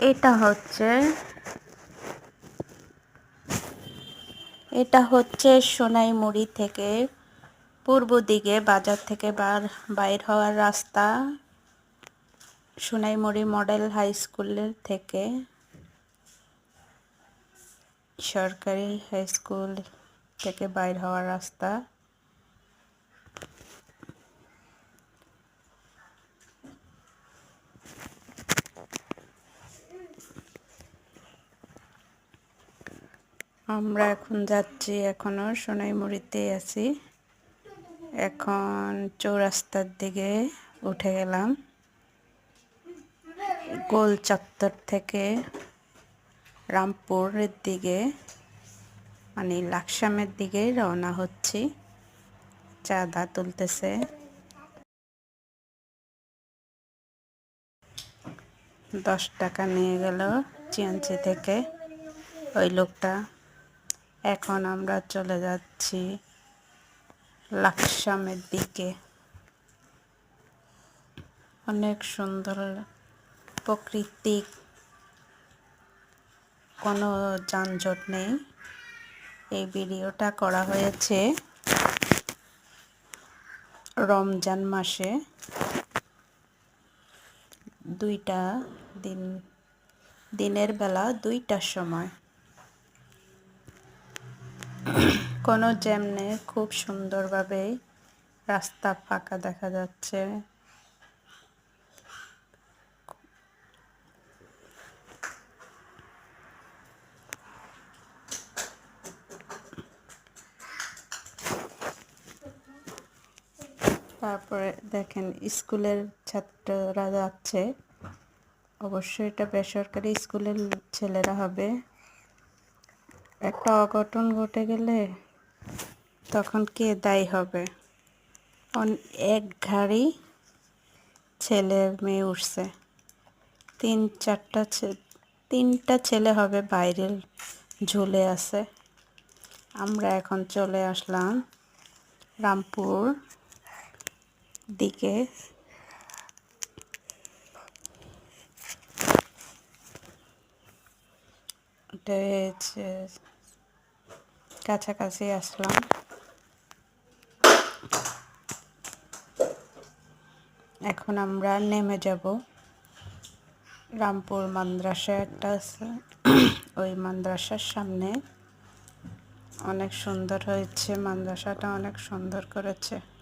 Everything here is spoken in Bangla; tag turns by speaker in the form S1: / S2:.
S1: এটা হচ্ছে এটা হচ্ছে সোনাইমুড়ি থেকে পূর্ব দিকে বাজার থেকে বার, বাইর হওয়ার রাস্তা। সোনাইমুড়ি মডেল হাই স্কুলের থেকে সরকারি হাই স্কুল থেকে বাইর হওয়ার রাস্তা। আমরা এখন যাচ্ছি এখনও সোনাইমুড়িতে আছি। এখন চৌরাস্তার দিকে উঠে গেলাম। গোল চত্বর থেকে রামপুরের দিকে মানে লাকসামের দিকে রওনা হচ্ছি। চাঁদা তুলতেছে। দশ টাকা নিয়ে গেল চিয়াঞ্চি থেকে। ওই লোকটা এখন আমরা চলে যাচ্ছি লাকসামের দিকে। অনেক সুন্দর প্রকৃতিক কোনো যানজট নেই। এই ভিডিওটা করা হয়েছে রমজান মাসে। দুইটা দিন, দিনের বেলা দুইটার সময়। কোনো জ্যাম নেই, খুব সুন্দরভাবে রাস্তা ফাঁকা দেখা যাচ্ছে। তারপরে দেখেন, স্কুলের ছাত্ররা যাচ্ছে। অবশ্যই এটা বেসরকারি স্কুলের ছেলেরা হবে। একটা অঘটন ঘটে গেলে তখন কে দায়ী হবে? এক ঘাড়ি ছেলে মেয়ে উঠছে। তিন চারটা তিনটা ছেলে হবে বাইরের ঝুলে আছে। আমরা এখন চলে আসলাম রামপুর দিকে। কাছাকাছি আসলাম। এখন আমরা নেমে যাব। রামপুর মাদ্রাসা একটা আছে। ওই মাদ্রাসার সামনে। অনেক সুন্দর হয়েছে। মাদ্রাসাটা অনেক সুন্দর করেছে।